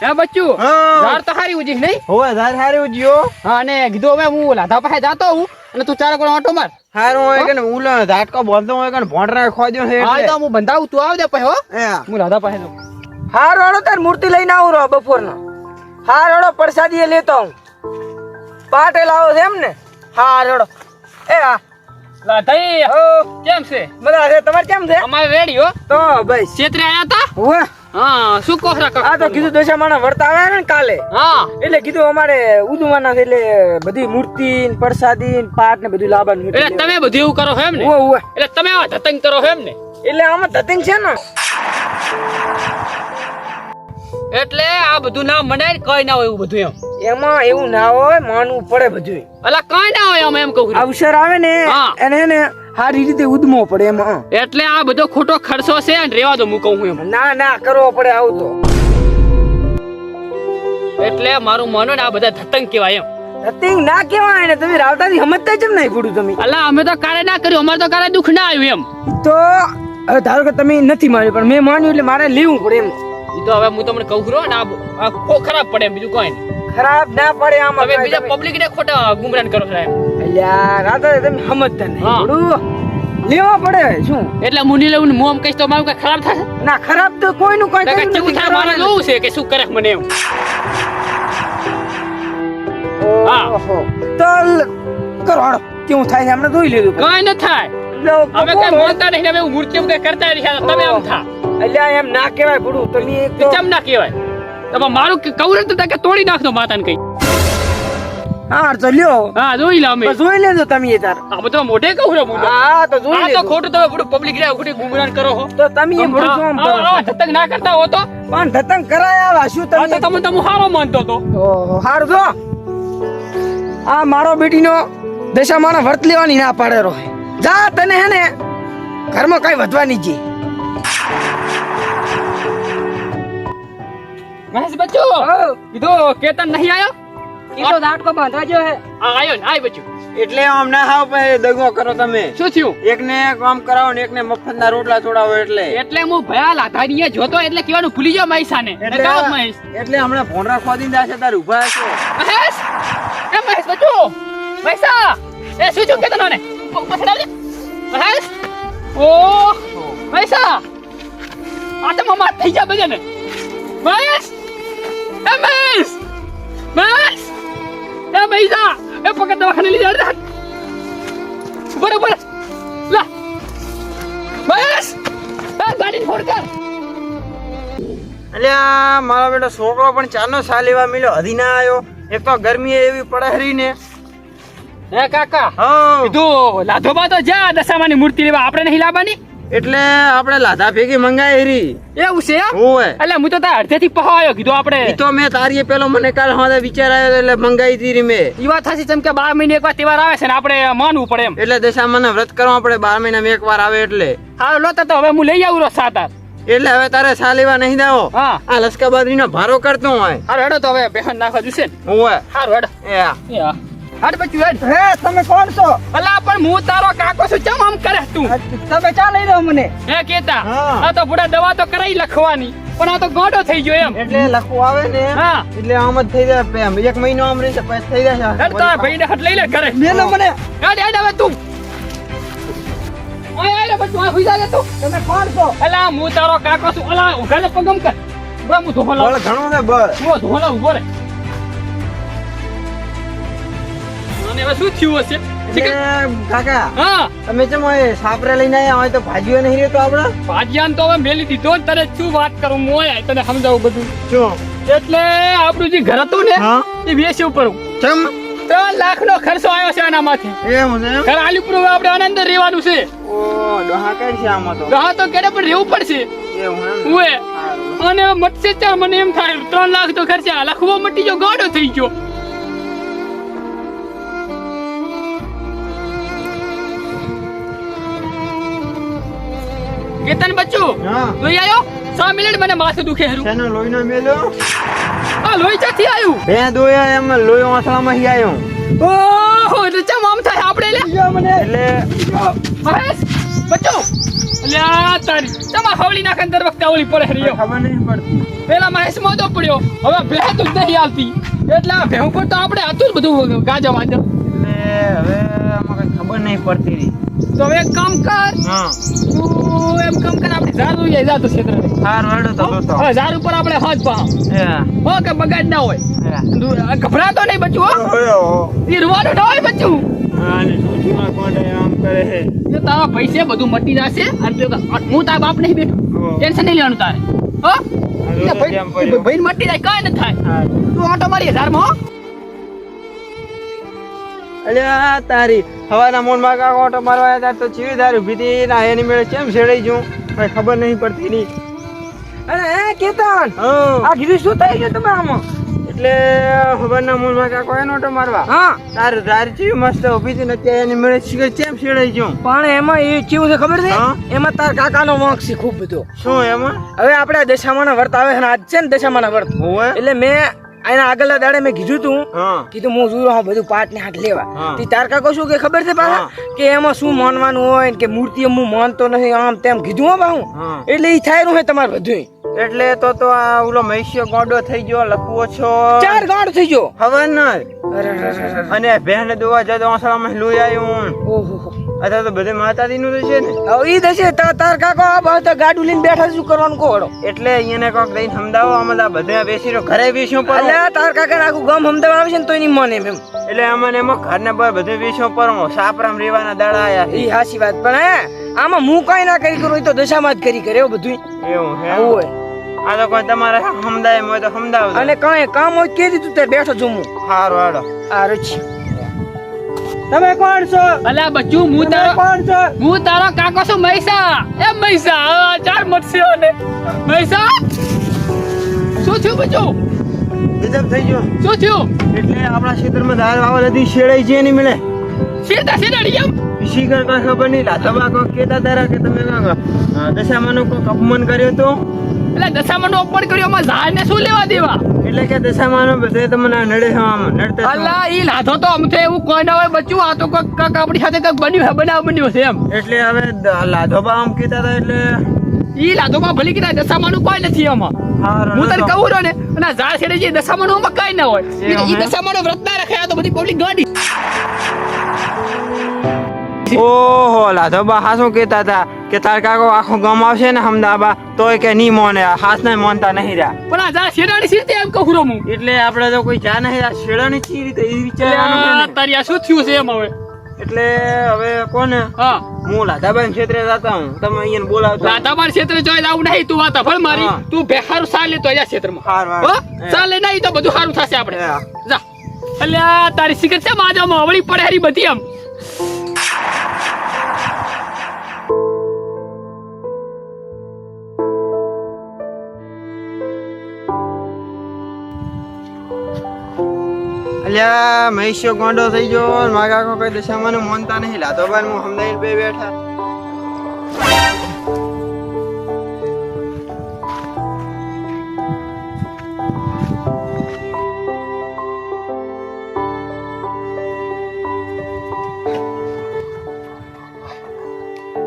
હે બચ્ચું ઝાડ તો હારી ઉજી નહીં? હોવે ધાર હારી ઉજ્યો હા અને કીધું હવે હું લાધા પાસે જાતો હું અને તું ચાર કોણ ઓટો માર. હારું હોય કે ઉલો ઝાટકો બોલતો હોય કે ભોંડરા ખોદ્યો છે હા તો હું બંધાવું તું આવ પછી હો. હું લાધા પાસે જાઉં. હાર હળો તાર મૂર્તિ લઈને આવું રહો બપોરનો. હાર હળો પ્રસાદી લેતો હું પાટે લાવો છે એમ ને? હાર હળો એ હા લાધાઈ ઓ કેમ છે? બધા છે તમારે કેમ છે? અમારે રેડી હો. તો ભાઈ. છેતરે આયા હતા હોવે. હા શું આ તો કીધું દશા માણા વર્તા આવ્યા ને કાલે. હા. એટલે કીધું અમારે ઉદુમાના એટલે બધી મૂર્તિ ને પ્રસાદી ને પાટ ને બધું લાવવાનું એટલે તમે બધું એવું કરો છો એમ ને? એટલે તમે આવા ધતંગ કરો છો એમ ને? એટલે આમાં ધતંગ છે ને? એટલે આ બધું ના મનાય કઈ ના હોય એવું બધું એમ. એમાં એવું ના હોય માનવું પડે બધું અલા કઈ ના હોય એમ એમ કહું અવસર આવે ને એને એને સારી રીતે ઉદમો પડે એમાં એટલે આ બધો ખોટો ખર્ચો છે ને રેવા દો હું એમ. ના ના કરવો પડે આવું તો. એટલે મારું માનો ને આ બધા ધતંગ કહેવાય એમ. ધતિંગ ના કેવાય ને તમે રાવતાથી સમજતા કેમ નહીં પડ્યું તમે. અલા અમે તો કારે ના કર્યું અમારે તો કારે દુખ ના આવ્યું એમ. તો હવે ધારો કે તમે નથી માર્યું પણ મેં માન્યું એટલે મારે લેવું પડે એમ. એ તો હવે હું તમને કહું ખરો ને આ ખરાબ પડે બીજું કોઈ નહીં. ખરાબ ના પડે આમ તમે બીજા પબ્લિક ને ખોટા ગુમરાન કરો છો તમે સમજતા નહીં. લેવા પડે શું? એટલે મુની લેવું ને મોમ કહીશ તો મારું કઈ ખરાબ થશે? ના ખરાબ તો કોઈનું કોઈ એટલે નથી, થાય? મારે જોવું છે. કે શું કરે મને એમ. ઓહો. તો લ- કેવું થાય આપણે જોઈ લીધું કઈ ન થાય. હવે કઈ? માનતા નહીં ને મૂર્તિ કઈ કરતા નહીં તમે આમ થા. અલ્યા એમ ના કહેવાય પડું તો ની એક કેમ ના કહેવાય? તમે મારું કે કહું ને તો તાકે તોડી નાખતો માતાને કઈ. હા તો લ્યો. હા જોઈ લો અમે. જોઈ લેજો તમે તાર આ બધું મોઢે કહું છું હું હા તો જોઈ આ તો ખોટું તમે બધું પબ્લિક રે ખોટી ગુમરાન કરો છો તો તમે એ બધું શું કરો. ધતંગ ના કરતા હો તો. પણ ધતંગ કરાય આવા શું આ તો તમે તમે તમે હારો માનતો તો. ઓહો, હારું જો. આ મારો બેટીનો દશા માણા વર્ત લેવાની ના પાડે રો જા તને હે ને ઘરમાં કઈ વધવાની છે મહેશ બચ્ચો કીધું કેતન નહીં આયો ઈતો દાટકો બાંધવા જો હે. આયો ને આય બચ્ચું એટલે આમ ના હાવ પછી દગો કરો તમે. શું થયું? એક ને કામ કરાવો ને એકને મફતના મફત ના રોટલા છોડાવો એટલે. એટલે હું ભયા લાધારીએ જોતો એટલે કહેવાનું ભૂલી જાવ મહેશાને. એટલે મહેશ. એટલે હમણાં ભોંડરા ખોદીને જાશે તાર ઊભા છે મહેશ! એ મહેશ બચો મહેશા! એ શું થયું? કે તને પાછળ મહેશ! ઓ મહેશા! આ તો મમ્મા થઈ જા બજે ને મહેશ! એ મહેશ! મહેશ! એ મહેશા એ પકડ દવાખાને લઈ જા બરોબર લા. બસ એ ગાડી ફોડ કર એટલે આ મારો બેટો છોકરો પણ ચારનો સાલ એવા મિલ્યો હજી ના આવ્યો. એક તો ગરમી એવી પડે હરી ને. હે કાકા હા. કીધું લાધોબા તો જા દશામાની મૂર્તિ લેવા. આપણે નહીં લાવવાની? એટલે આપણે લાધા ભેગી મંગાઈ હરી એવું છે ઓય એટલે હું તો તાર અડધેથી પહાયો કીધું આપણે. ઈ તો મેં તારીએ પેલો મને કાલ હવે વિચાર આવ્યો એટલે મંગાઈ હતી રી મેં. ઈ વાત થાશી ચમ કે બાર મહિને એકવાર તહેવાર આવે છે ને આપણે માનવું પડે એમ. એટલે દશામાના વ્રત કરવા આપણે બાર મહિનામાં એક વાર આવે એટલે. હા લો તો હવે હું લઈ આવું રો સાત એટલે હવે તારે સાલ એવા નહીં દાવો હા. આ લસકાબાદરી નો ભારો કરતો હોય. હાલો હેડો તો હવે બેહન નાખવા જોશે ને. હોવે. હારું હેડો. એ આ. એ હા હાડ બચ્યું હેડ. હે તમે કોણ છો? અલા પણ હું તારો કાકો છું ચમ આમ કરે તું? તમે ચા લઈ રહ્યો મને? હે કેતા? હા. આ તો બુડા દવા તો કરાઈ લખવાની પણ આ તો ગોડો થઈ ગયો એમ. એટલે લખવું આવે ને? હા. એટલે આમ જ થઈ જાય એમ. એક મહિનો આમ રહેશે પછી થઈ જશે હેડ તારા ભાઈને હટ લઈ લે ઘરે. લે લો મને. હેડ હેડ હવે તું. ઓય આય રે આ હુઈ જા તું. તમે કોણ છો? અલા હું તારો કાકો છું. અલા ઉઘા લે પગમ કર. ઊભા હું બળ ઘણો ને બળ. હું ધોલા ઊભો રે અને હવે શું થયું હશે? કાકા હા. તમે ચમ સાપરે લઈને આવ્યા હોય તો ભાજીઓ નહીં રહેતો આપણે? ભાજિયાન તો હવે મેલી દીધો ને તને શું વાત કરું? મોય તને સમજાવું બધું. એટલે આપણું જે ઘર હતું ને એ વેચી ઉપર ચમ. ત્રણ લાખ નો ખર્ચો આવ્યો છે આના માથે. એમ છે એમ? ઘર આલીપુર આપણે આના અંદર રહેવાનું છે. ઓ ડોહા કઈ છે આમાં તો. હા તો કેડે પણ રહેવું પડશે. ઉએ અને મટશે ચા મને એમ થાય ત્રણ લાખ તો ખર્ચા લખવો મટી ગયો ગાડો થઈ ગયો. કેતન બચ્ચુ લોહી આવ્યો છ મિનિટ મને માથું દુખે હરું. શેનો લોહીનો મેલ્યો? આ લોહી ક્યાંથી આવ્યું બે દોયા એમ લોહી વાસણામાં હી આવ્યો ઓહો એટલે ચમ આમ થાય આપણે લે? મને. એટલે મહેશ બચ્ચુ અલ્યા તારી. તમા હવળી નાખે દર વખતે હવળી પડે રહ્યો ખબર નહીં પડતી. પેલા મહેશ મોદો પડ્યો. હવે ભેહતું જ નહીં આવતી એટલે ભેહું પર તો આપણે હતું જ બધું ગાજા વાજો હવે આમાં કઈ ખબર નહીં પડતી રહી. તો હવે કામ કર. હા. તું એમ કામ કર આપણે ઝાડ ઉઈ જાય જાતું ક્ષેત્ર હાર વાળો તો તો. હવે ઝાડ ઉપર આપણે હાથ પાવ. હા. હો કે બગાડ ના હોય. ગભરાતો નહીં બચ્ચું હો. એ રૂવાનું ના હોય બચ્ચું. તારા પૈસે બધું મટી જશે. અને તું હું તારા બાપ નહીં બેઠો. ટેન્શન નહીં લેવાનું તારે. હો? ભાઈ મટી જાય કઈ ન થાય. તું ઓટો મારી હજારમાં હો. અલ્યા તારી હવાના મોનમાં કાકો ઓટો મારવા આવ્યા હતા તો ચીવી દારૂ ભીતી ના એની મેળે કેમ છેડાઈ જઉં કઈ ખબર નહીં પડતી ની અરે હે કેતન? હા. આ કીધું શું થઈ ગયું તમે આમાં? એટલે હવાના મોનમાં કાકો એનો ઓટો મારવા. હા. તાર તારી ચીવી મસ્ત ઊભી હતી ને ત્યાં એની મેળે શીખર કેમ છેડાઈ જઉં પણ એમાં એ ચીવું છે ખબર છે? એમાં તાર કાકાનો વાંક છે ખૂબ બધો. શું એમાં? હવે આપણે દશામાના વર્ત આવે છે ને આજ છે ને દશામાના વર્ત. એટલે મેં એના આગળના દાડે મેં કીધું તું કીધું હું જોયું હા બધું પાટ ને હાથ લેવા. તી તાર કાકો શું કે ખબર છે પાછા? કે એમાં શું માનવાનું હોય કે મૂર્તિ હું માનતો નથી આમ તેમ કીધું હો બાહુ. એટલે ઈ થાય હે તમારે બધું એટલે તો તો આ ઓલો મહિષ્યો ગોડો થઈ ગયો લખવો છો. ચાર ગાંઠ થઈ ગયો. હવે ન. અને બહેન દોવા જતો આસળામાં લોહી આવ્યું ઓહો. અથવા તો બધે માતાજીનું તો છે ને. હવે ઈ દશે તાર તાર કાકો આ તો ગાડું લઈને બેઠા શું કરવાનું કોડો એટલે અહીંયા કોક દઈને સમજાવો આમાં બધા બેસી રહ્યો ઘરે બેસ્યો પર તાર કાકા આખું ગામ અમદાવાદ આવે છે ને તો એની મને એમ. એટલે અમને એમાં ઘરને બધે બેસ્યું પર સાપરામ રેવાના દાડા આયા એ હાસી વાત પણ હે આમાં હું કઈ ના કરી કરું તો દશામાં જ કરી કરે એવું બધું એવું હે આવું હોય. આ તો કોઈ તમારે સમજાય હોય તો સમજાવજો. અને કઈ કામ હોય કે દીધું તે બેઠો છું હું હારો આ રચી તમે કોણ છો? અલ્યા બચ્ચુ હું તારો કોણ છો? હું તારો કાકો છું મૈસા એ મૈસા આ ચાર મટસ્યો ને મૈસા શું થયું બચ્ચું ગજબ થઈ ગયો. શું થયું? એટલે આપણા ક્ષેત્રમાં ધાર વાવા નથી શેડાઈ છે નહીં મળે. સીધા શેડાડી એમ? શીખર કઈ ખબર નહીં લાતબા કોક કેતા તારા કે તમે કાંક, દશામાનું કોક અપમાન કર્યું તો? એટલે દશામાનો અપમાન કર્યો આમાં ઝાડને શું લેવા દેવા? એટલે કે દશામાનો બધે તમને નડે છે આમ નડતા. અલ્લા ઈ લાધો તો અમથે એવું કોઈ ના હોય બચ્યું આ તો કાંક આપણી સાથે કંઈક બન્યું હે બનાવ બન્યો છે એમ. એટલે હવે લાધો લાધોબા આમ કહેતા હતા એટલે ઈ લાદોમાં ભલી કીધા દશામાનું કોઈ નથી આમાં. હું તને કહું રહ્યો ને અને ઝાડ છેડે જે દશામાનું આમાં કઈ ના હોય. ઈ? દશામાનો વ્રત ના રખાય તો બધી પબ્લિક ગાડી. ઓહો લાધોબા હાસું કહેતા હતા? કે તાર કાકો આખો ગામ આવશે ને હમદાબા તોય કે નહીં મોને હાથ ને મોનતા નહીં રહ્યા. પણ આ ઝાડ છેડાની સીધે એમ કહું રમું. એટલે આપણે તો કોઈ જા નહીં આ શેડાની ચી રીતે એ ને. તારી આ શું થયું છે એમ હવે? એટલે હવે કોને? હા. હું લાધાબાઈ ક્ષેત્રે જતા હું. તમે અહીંયા બોલાવતા રાધાબાર ક્ષેત્રે જોઈ આવું નહીં તું વાત ભલ મારી. તું બેહારું સાલ લે તો અહીંયા ક્ષેત્રમાં. ચાલે નહીં તો બધું સારું થશે આપણે. જા. અલ્યા તારી સિગરેટ છે માજામાં અવળી પડે હારી બધી આમ. અલ્યા ગોંડો થઈ ગયો. ને મારા કાકો કઈ મોનતા નહીં. લાધોબાઈ હું હમદાઈ બે બેઠા.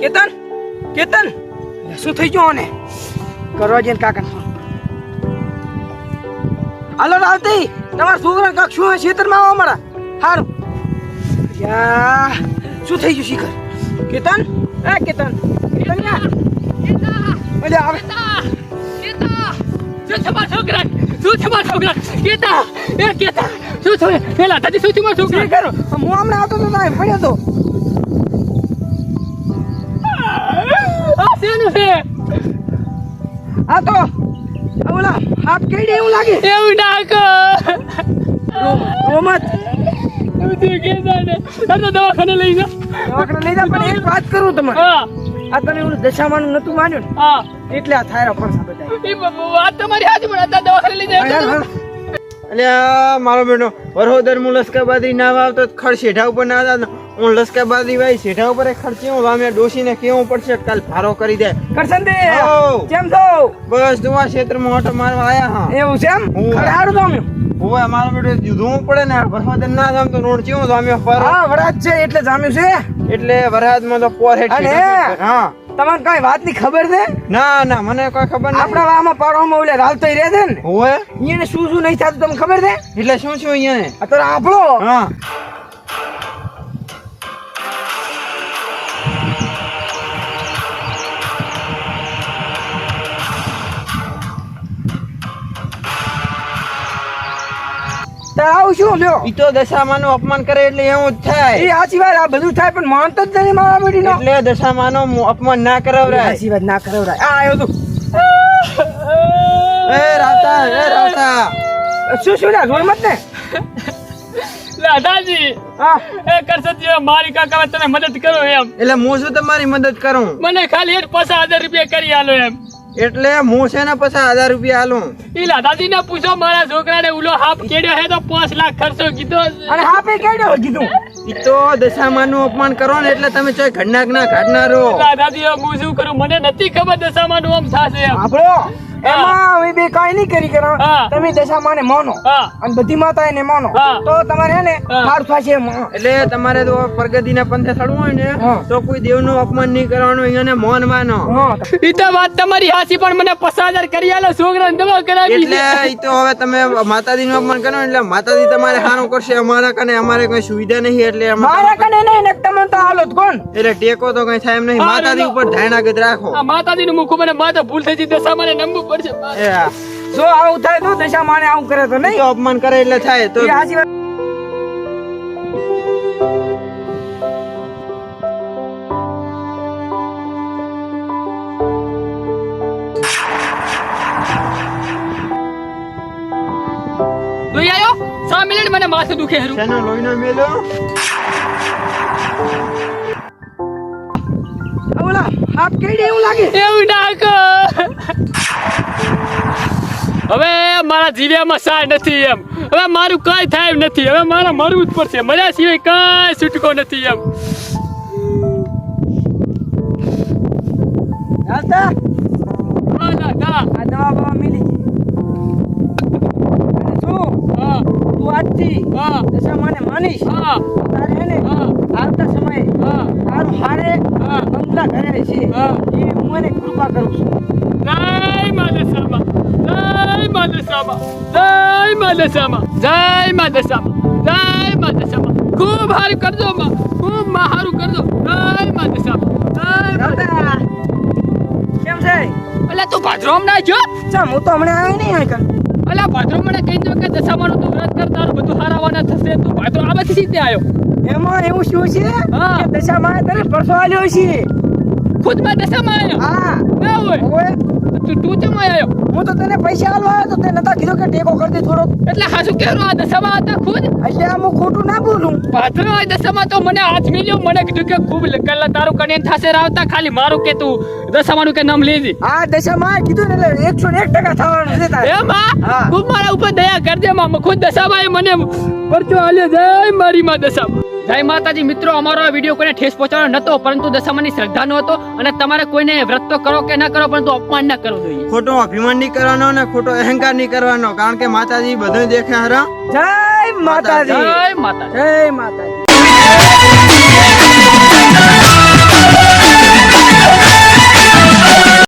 કેતન કેતન. શું થઈ ગયું આને? કરવા જઈને કાકા હાલો રાવતી તમારા છોકરા કાક શું ખેતરમાં આવો મારા હારું. યા શું થઈ ગયું શિખર? કેતન? એ કેતન. કેતન યા? આવે. શું છે મારા છોકરા? શું છે મારા છોકરા? કેતા? એ કેતા. શું થયું પેલા દાદી શું થયું મારા છોકરા? કરો હું હમણાં આવતો તો તારે પડ્યો તો. આ શેનું છે? આ તો હાથ કઈડે એવું લાગે? એવું ના કર. રોમત. દવાખાને લઈ જા. દવાખાને લઈ જા પણ એક વાત કરું તમારે હા. આ તને ઓલું દશામાનું નતું માન્યું ને? હા. એટલે આ થાયરા પડશે બધા એ બ- બ- વાત તમારી હાજી પણ અત્યારે દવાખાને લઈ જાય અલ્યા મારો બેટો વરહોદર હું બાદ ના આવતો ખડ શેઠા ઉપર ના હતા હું લસકાબાદી વાઈ શેઠા ઉપર ખર્ચી હું વામે ડોસીને કેવું પડશે કાલ ભારો કરી દે. કરશન દે. કેમ છો? બસ આ ક્ષેત્રમાં ઓટો મારવા આયા હા. એવું છે એમ? હું. તો અમે હોવે મારો બેટો જોવું પડે ને વરહોદર ના જામ તો રોડ કેવું જામ્યો પર? હા વરાજ છે એટલે જામ્યું છે. એટલે વરહાદમાં તો પોર હેઠ અને હા. તમને કઈ વાતની ખબર છે? ના ના મને કોઈ ખબર નહીં આપણા આમાં પાડવામાં ઓલે રાલતો રહે છે ને? હોય એને શું શું નહીં થતું તમને ખબર છે? એટલે શું શું અહીંયા અત્યારે તો આપણો હા. આવું શું લ્યો? ઈ તો દશામાનું અપમાન કરે એટલે એવું જ એ આ સિવાય વાત આ બધું થાય પણ માનતો જ નહીં મારા બેટીનો. એટલે દશામાનો અપમાન ના કરાવરાય. આ સિવાય ના કરાવરાય. આ આવ્યો તું. એ રાતા એ રાતા. શું શું લ્યા જોઈ મત ને દાદાજી હા. એ કરસતી મારી કાકા તમે મદદ કરો એમ. એટલે હું શું તમારી મદદ કરું? મને ખાલી એક પચાસ હજાર રૂપિયા કરી આલો એમ. એટલે હું છે ને પછી હજાર રૂપિયા હાલું ઈ દાદાજી ને પૂછો મારા છોકરાને ઉલો હાફ કેડ્યો હે તો પાંચ લાખ ખર્ચો કીધો. અને હા પે કેડ્યો કીધું? ઈ તો દશામાનું અપમાન કરો ને એટલે તમે ચોય ઘડનાક ના ઘાટના રહો દાદાજી હવે હું શું કરું? મને નથી ખબર દશામાં નું આમ થશે આપડો આપણો? એમાં બે કાંઈ નહીં કરી કરો તમે તમે દશામાને માનો. અને બધી માતાને માનો. તો તમારે ને. હાર થશે એટલે તમારે તો પ્રગતિના પંથે ચડવું હોય ને તો કોઈ દેવનું અપમાન નહીં કરવાનું અહીંયાને મૌન માનો. ઈ તો વાત તમારી હાસી પણ મને પસાદર કરી આલો છોકરાને દવા કરાવી એટલે ઈ તો હવે તમે માતાજીનું અપમાન કરો એટલે માતાજી તમારે સારું કરશે અમારા કને અમારે કઈ સુવિધા નહીં એટલે અમારા મારા કને નહીં ને તમને તો હાલો કોણ? એટલે ટેકો તો કઈ થાય એમ નહીં. માતાજી ઉપર ધ્યાન આગળ રાખો. આ માતાજી નું મુખ મને માતા ભૂલ થઈ જઈ દશા મને નમવું પડશે જો આવું થાય તો દશામાને આવું કરે તો નહીં? અપમાન કરે એટલે થાય તો મને માથું દુખે હરું. શેનો લોહીનો મેલો? ઓલા હાથ કેડી એવું લાગે? એવું નાખ હવે મારા જીવ્યામાં સાર નથી એમ. હવે મારું કઈ થાય એમ નથી. હવે મારે મરવું જ પડશે. મજા સિવાય કઈ છૂટકો નથી એમ. માનીશ? તારે ને આવતા સમયે તારું હારે બંગલા ઘરે છે. એ હું એને કૃપા કરું છું. જય માદસામાં જય માદસામાં જય માદસામાં જય માદસામાં જય માદસામાં ખૂબ હારું કરજો માં ખૂબમાં હારું કરજો. જય માદસામાં જય દાદા કેમ છે? અલા તું ભાદરોમ ના જો ચમ હું તો હમણાં આવ્યો નહીં આકન અલા ભાદરોમ મને કહી દો કે દશામાનું તું વ્રત કર તારું બધું હારાવાના થશે તું ભાદરો આવે રીતે આવ્યો એમાં એવું શું છે. કે દશામાં તને પરસો આલ્યો છે ખુદમાં દશામાં આવ્યો હા. ના હોય. તું તું ચમ આવ્યો હું તો તને પૈસા આલવા આવ્યો તો તે નતા કીધું કે ટેકો કરી દે થોડો એટલે હાસુ કે આ દશામાં હતા ખુદ? એટલે આમ હું ખોટું ના બોલું. પાછળ આ દશામાં તો મને હાથ મિલ્યો મને કીધું કે ખૂબ કલ્લા તારું કનેન થશે રાવતા ખાલી મારું કે તું દશામાનું કે નામ લેજે. આ દશામાં કીધું ને એટલે એકસો ને એક ટકા થવાનું છે તારે. એ માં? ખૂબ મારા ઉપર દયા કરજે માં ખુદ દશામાએ મને પરચો આલે જય મારી માં દશામાં. જય માતાજી મિત્રો અમારો આ વીડિયો કોઈને ઠેસ પહોંચાડવાનો નતો પરંતુ દશામાની શ્રદ્ધાનો હતો અને તમારે કોઈને વ્રત તો કરો કે ના કરો પરંતુ અપમાન ના કરવું જોઈએ. ખોટો અભિમાન નહીં કરવાનો ને ખોટો અહંકાર નહીં કરવાનો. કારણ કે માતાજી બધું દેખે હરા જય માતાજી. જય માતા જય માતાજી.